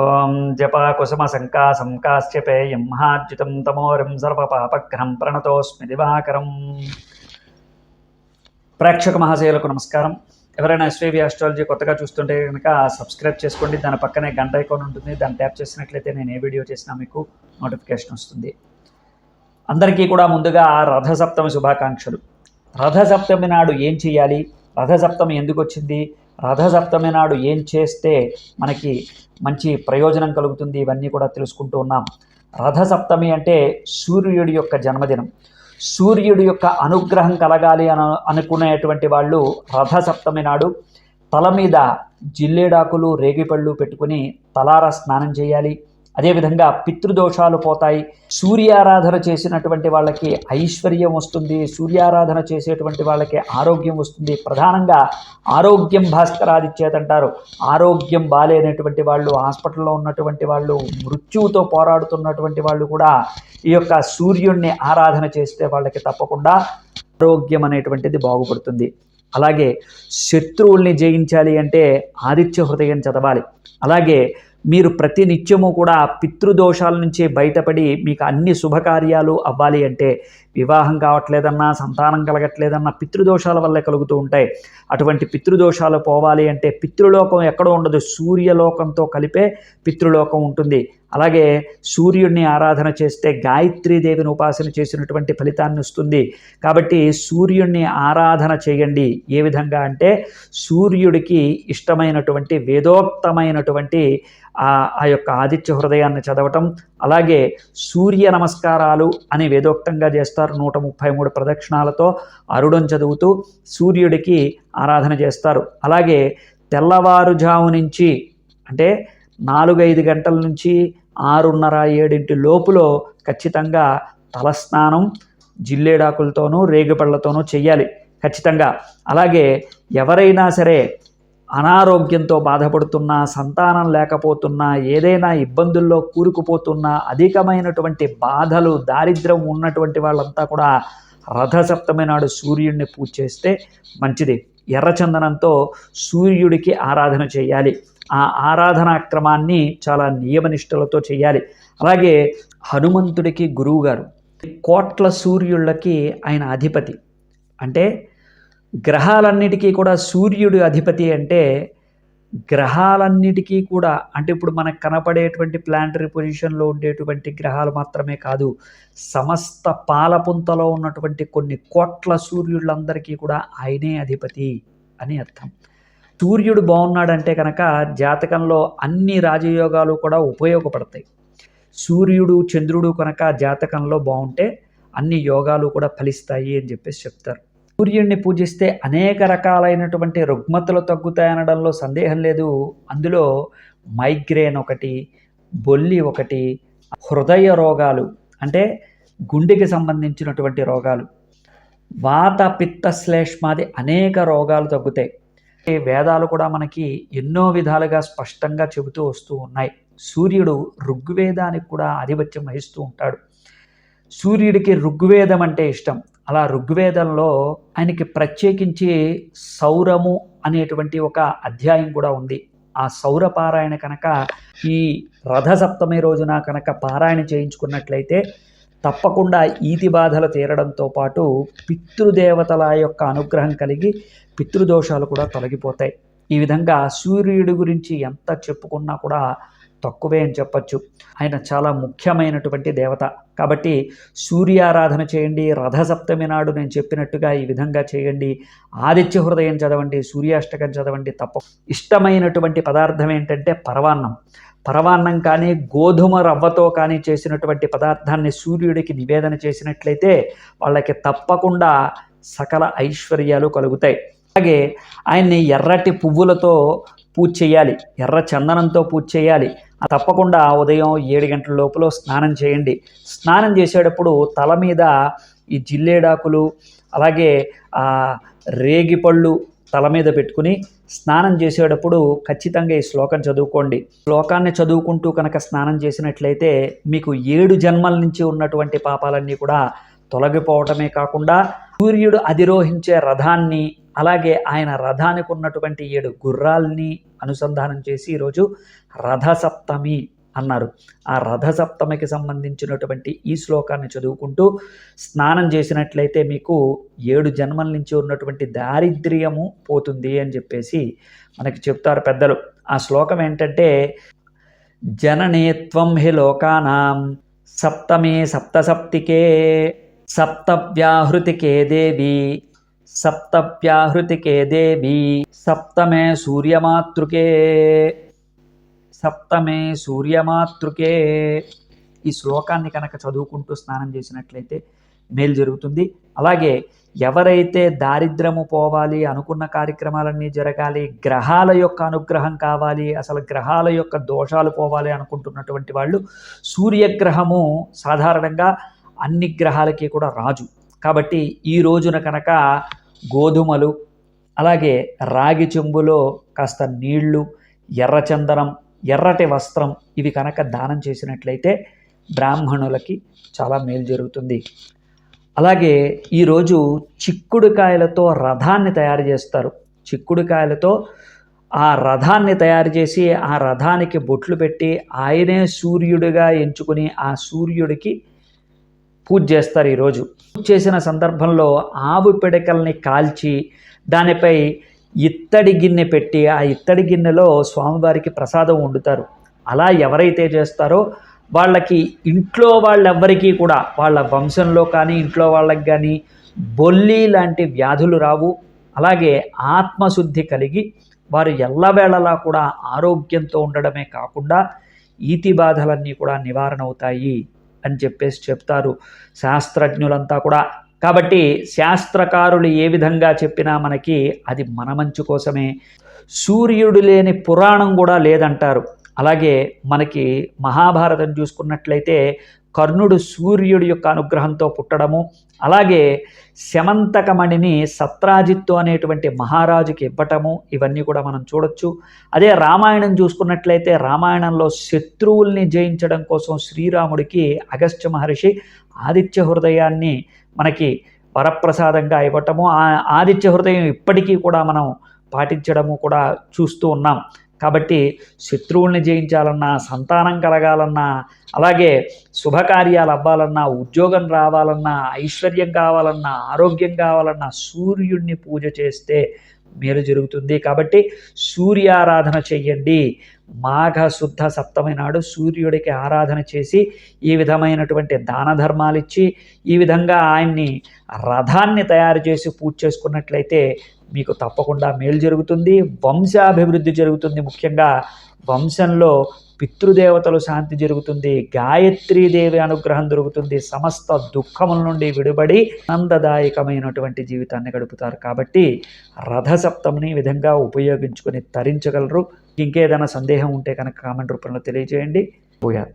ఓం జప కుసుమ శంకా సంకాశ్చపేయం మహాద్యుతం తమోరం సర్వపాపగ్రహం ప్రణతోస్మి దివాకరం. ప్రేక్షక మహాశయులకు నమస్కారం. ఎవరైనా ఎస్వీవి ఆస్ట్రాలజీ కొత్తగా చూస్తుంటే కనుక సబ్స్క్రైబ్ చేసుకోండి. దాని పక్కనే గంట ఐకాన్ ఉంటుంది. దాన్ని ట్యాప్ చేసినట్లయితే నేను ఏ వీడియో చేసినా మీకు నోటిఫికేషన్ వస్తుంది. అందరికీ కూడా ముందుగా రథసప్తమి శుభాకాంక్షలు. రథసప్తమి నాడు ఏం చేయాలి? రథసప్తమి ఎందుకు వచ్చింది? రథసప్తమి నాడు ఏం చేస్తే మనకి మంచి ప్రయోజనం కలుగుతుంది? ఇవన్నీ కూడా తెలుసుకుంటూ ఉన్నాం. రథసప్తమి అంటే సూర్యుడి యొక్క జన్మదినం. సూర్యుడి యొక్క అనుగ్రహం కలగాలి అను అనుకునేటువంటి వాళ్ళు రథసప్తమి నాడు తల మీద జిల్లేడాకులు రేగిపళ్ళు పెట్టుకుని తలారా స్నానం చేయాలి. అదేవిధంగా పితృదోషాలు పోతాయి. సూర్యారాధన చేసినటువంటి వాళ్ళకి ఐశ్వర్యం వస్తుంది. సూర్యారాధన చేసేటువంటి వాళ్ళకి ఆరోగ్యం వస్తుంది. ప్రధానంగా ఆరోగ్యం భాస్కరాదిచ్చేదంటారు ఆరోగ్యం బాలేనటువంటి వాళ్ళు హాస్పిటల్లో ఉన్నటువంటి వాళ్ళు మృత్యువుతో పోరాడుతున్నటువంటి వాళ్ళు కూడా ఈ యొక్క సూర్యుణ్ణి ఆరాధన చేస్తే వాళ్ళకి తప్పకుండా ఆరోగ్యం అనేటువంటిది బాగుపడుతుంది. అలాగే శత్రువుల్ని జయించాలి అంటే ఆదిత్య హృదయం చదవాలి. అలాగే మీరు ప్రతి నిత్యము కూడా పితృదోషాల నుంచి బయటపడి మీకు అన్ని శుభకార్యాలు అవ్వాలి అంటే వివాహం కావట్లేదన్నా సంతానం కలగట్లేదన్నా పితృదోషాల వల్లే కలుగుతూ ఉంటాయి. అటువంటి పితృదోషాలు పోవాలి అంటే పితృలోకం ఎక్కడ ఉండదు. సూర్యలోకంతో కలిపే పితృలోకం ఉంటుంది. అలాగే సూర్యుడిని ఆరాధన చేస్తే గాయత్రీదేవిని ఉపాసన చేసినటువంటి ఫలితాన్ని వస్తుంది కాబట్టి సూర్యుడిని ఆరాధన చేయండి. ఏ విధంగా అంటే సూర్యుడికి ఇష్టమైనటువంటి వేదోక్తమైనటువంటి ఆ ఆ యొక్క ఆదిత్య హృదయాన్ని చదవటం అలాగే సూర్య నమస్కారాలు అని వేదోక్తంగా చేస్తారు. నూట ముప్పై మూడు ప్రదక్షిణాలతో అరుడం చదువుతూ సూర్యుడికి ఆరాధన చేస్తారు. అలాగే తెల్లవారుజాము నుంచి అంటే నాలుగైదు గంటల నుంచి ఆరున్నర ఏడింటి లోపులో ఖచ్చితంగా తలస్నానం జిల్లేడాకులతోనూ రేగుపళ్ళతోనూ చెయ్యాలి ఖచ్చితంగా. అలాగే ఎవరైనా సరే అనారోగ్యంతో బాధపడుతున్నా సంతానం లేకపోతున్నా ఏదైనా ఇబ్బందుల్లో కూరుకుపోతున్నా అధికమైనటువంటి బాధలు దారిద్ర్యం ఉన్నటువంటి వాళ్ళంతా కూడా రథసప్తమి నాడు సూర్యుడిని పూజ చేస్తే మంచిది. ఎర్రచందనంతో సూర్యుడికి ఆరాధన చేయాలి. ఆ ఆరాధనాక్రమాన్ని చాలా నియమనిష్టలతో చేయాలి. అలాగే హనుమంతుడికి గురువు గారు కోట్ల సూర్యుళ్ళకి ఆయన అధిపతి. అంటే గ్రహాలన్నిటికీ కూడా సూర్యుడు అధిపతి అంటే గ్రహాలన్నిటికీ కూడా అంటే ఇప్పుడు మనకు కనపడేటువంటి ప్లానటరీ పొజిషన్లో ఉండేటువంటి గ్రహాలు మాత్రమే కాదు సమస్త పాలపుంతలో ఉన్నటువంటి కొన్ని కోట్ల సూర్యులందరికీ కూడా ఆయనే అధిపతి అని అర్థం. సూర్యుడు బాగున్నాడంటే కనుక జాతకంలో అన్ని రాజయోగాలు కూడా ఉపయోగపడతాయి. సూర్యుడు చంద్రుడు కనుక జాతకంలో బాగుంటే అన్ని యోగాలు కూడా ఫలిస్తాయి అని చెప్పేసి చెప్తారు. సూర్యుడిని పూజిస్తే అనేక రకాలైనటువంటి రుగ్మతలు తగ్గుతాయనడంలో సందేహం లేదు. అందులో మైగ్రేన్ ఒకటి బొల్లి ఒకటి హృదయ రోగాలు అంటే గుండెకి సంబంధించినటువంటి రోగాలు వాత పిత్త శ్లేష్మాది అనేక రోగాలు తగ్గుతాయి. ఈ వేదాలు కూడా మనకి ఎన్నో విధాలుగా స్పష్టంగా చెబుతూ వస్తూ ఉన్నాయి. సూర్యుడు ఋగ్వేదానికి కూడా ఆధిపత్యం వహిస్తూ ఉంటాడు. సూర్యుడికి ఋగ్వేదం అంటే ఇష్టం. అలా ఋగ్వేదంలో ఆయనకి ప్రత్యేకించి సౌరము అనేటువంటి ఒక అధ్యాయం కూడా ఉంది. ఆ సౌర పారాయణ కనుక ఈ రథ సప్తమి రోజున కనుక పారాయణ చేయించుకున్నట్లయితే తప్పకుండా ఈతి బాధలు తీరడంతో పాటు పితృదేవతల యొక్క అనుగ్రహం కలిగి పితృదోషాలు కూడా తొలగిపోతాయి. ఈ విధంగా సూర్యుడి గురించి ఎంత చెప్పుకున్నా కూడా తక్కువే అని చెప్పచ్చు. ఆయన చాలా ముఖ్యమైనటువంటి దేవత. కాబట్టి సూర్యారాధన చేయండి రథసప్తమి నాడు నేను చెప్పినట్టుగా ఈ విధంగా చేయండి. ఆదిత్య హృదయం చదవండి సూర్యాష్టకం చదవండి తప్ప ఇష్టమైనటువంటి పదార్థం ఏంటంటే పరవాన్నం. పరవాన్నం కానీ గోధుమ రవ్వతో కానీ చేసినటువంటి పదార్థాన్ని సూర్యుడికి నివేదన చేసినట్లయితే వాళ్ళకి తప్పకుండా సకల ఐశ్వర్యాలు కలుగుతాయి. అలాగే ఆయన్ని ఎర్రటి పువ్వులతో పూజ చేయాలి ఎర్ర చందనంతో పూజ చేయాలి తప్పకుండా ఉదయం ఏడు గంటల లోపల స్నానం చేయండి. స్నానం చేసేటప్పుడు తల మీద ఈ జిల్లేడాకులు అలాగే రేగిపళ్ళు తల మీద పెట్టుకుని స్నానం చేసేటప్పుడు ఖచ్చితంగా ఈ శ్లోకం చదువుకోండి. శ్లోకాన్ని చదువుకుంటూ కనుక స్నానం చేసినట్లయితే మీకు ఏడు జన్మల నుంచి ఉన్నటువంటి పాపాలన్నీ కూడా తొలగిపోవటమే కాకుండా సూర్యుడు అధిరోహించే రథాన్ని అలాగే ఆయన రథానికి ఉన్నటువంటి ఏడు గుర్రాల్ని అనుసంధానం చేసి ఈరోజు రథసప్తమి అన్నారు. ఆ రథసప్తమికి సంబంధించినటువంటి ఈ శ్లోకాన్ని చదువుకుంటూ స్నానం చేసినట్లయితే మీకు ఏడు జన్మల నుంచి ఉన్నటువంటి దారిద్ర్యము పోతుంది అని చెప్పేసి మనకి చెప్తారు పెద్దలు. ఆ శ్లోకం ఏంటంటే జననేత్వం హి లోకానాం సప్తమే సప్తసప్తికే సప్తవ్యాహృతికే దేవి సప్తవ్యాహృతికే దేవి సప్తమే సూర్యమాతృకే సప్తమే సూర్యమాతృకే ఈ శ్లోకాన్ని కనుక చదువుకుంటూ స్నానం చేసినట్లయితే మేలు జరుగుతుంది. అలాగే ఎవరైతే దారిద్రము పోవాలి అనుకున్న కార్యక్రమాలన్నీ జరగాలి గ్రహాల యొక్క అనుగ్రహం కావాలి అసలు గ్రహాల యొక్క దోషాలు పోవాలి అనుకుంటున్నటువంటి వాళ్ళు సూర్యగ్రహము సాధారణంగా అన్ని గ్రహాలకి కూడా రాజు. కాబట్టి ఈ రోజున కనుక గోధుమలు అలాగే రాగి చెంబులో కాస్త నీళ్ళు ఎర్రచందనం ఎర్రటి వస్త్రం ఇవి కనుక దానం చేసినట్లయితే బ్రాహ్మణులకి చాలా మేలు జరుగుతుంది. అలాగే ఈరోజు చిక్కుడుకాయలతో రథాన్ని తయారు చేస్తారు. చిక్కుడుకాయలతో ఆ రథాన్ని తయారు చేసి ఆ రథానికి బొట్లు పెట్టి ఆయనే సూర్యుడిగా ఎంచుకుని ఆ సూర్యుడికి పూజ చేస్తారు ఈరోజు. పూజ చేసిన సందర్భంలో ఆవు పిడకల్ని కాల్చి దానిపై ఇత్తడి గిన్నె పెట్టి ఆ ఇత్తడి గిన్నెలో స్వామివారికి ప్రసాదం వండుతారు. అలా ఎవరైతే చేస్తారో వాళ్ళకి ఇంట్లో వాళ్ళెవ్వరికీ కూడా వాళ్ళ వంశంలో కానీ ఇంట్లో వాళ్ళకి కానీ బొల్లి లాంటి వ్యాధులు రావు. అలాగే ఆత్మశుద్ధి కలిగి వారు ఎల్లవేళలా కూడా ఆరోగ్యంతో ఉండడమే కాకుండా ఈతి బాధలన్నీ కూడా నివారణ అవుతాయి అని చెప్పేసి చెప్తారు. శాస్త్రజ్ఞులంతా కూడా. కాబట్టి శాస్త్రకారులు ఏ విధంగా చెప్పినా మనకి అది మన మంచు కోసమే. సూర్యుడు లేని పురాణం కూడా లేదంటారు. అలాగే మనకి మహాభారతం చూసుకున్నట్లయితే కర్ణుడు సూర్యుడి యొక్క అనుగ్రహంతో పుట్టడము అలాగే శమంతకమణిని సత్రాజిత్తు అనేటువంటి మహారాజుకి ఇవ్వటము ఇవన్నీ కూడా మనం చూడొచ్చు. అదే రామాయణం చూసుకున్నట్లయితే రామాయణంలో శత్రువుల్ని జయించడం కోసం శ్రీరాముడికి అగస్త్య మహర్షి ఆదిత్య హృదయాన్ని మనకి వరప్రసాదంగా ఇవ్వటము ఆ ఆదిత్య హృదయం ఇప్పటికీ కూడా మనం పాటించడము కూడా చూస్తూ ఉన్నాం. కాబట్టి శత్రువుల్ని జయించాలన్నా సంతానం కలగాలన్నా అలాగే శుభకార్యాలు అవ్వాలన్నా ఉద్యోగం రావాలన్నా ఐశ్వర్యం కావాలన్నా ఆరోగ్యం కావాలన్నా సూర్యుడిని పూజ చేస్తే మేలు జరుగుతుంది. కాబట్టి సూర్యారాధన చెయ్యండి. మాఘ శుద్ధ సప్తమి నాడు సూర్యుడికి ఆరాధన చేసి ఈ విధమైనటువంటి దాన ధర్మాలు ఇచ్చి ఈ విధంగా ఆయన్ని రథాన్ని తయారు చేసి పూజ చేసుకున్నట్లయితే మీకు తప్పకుండా మేలు జరుగుతుంది. వంశాభివృద్ధి జరుగుతుంది ముఖ్యంగా. వంశంలో పితృదేవతలు శాంతి జరుగుతుంది. గాయత్రీదేవి అనుగ్రహం దొరుకుతుంది. సమస్త దుఃఖముల నుండి విడుబడి ఆనందదాయకమైనటువంటి జీవితాన్ని గడుపుతారు. కాబట్టి రథసప్తమిని విధంగా ఉపయోగించుకొని తరించగలరు. ఇంకేదైనా సందేహం ఉంటే కనుక కామెంట్ రూపంలో తెలియజేయండి. పోయారు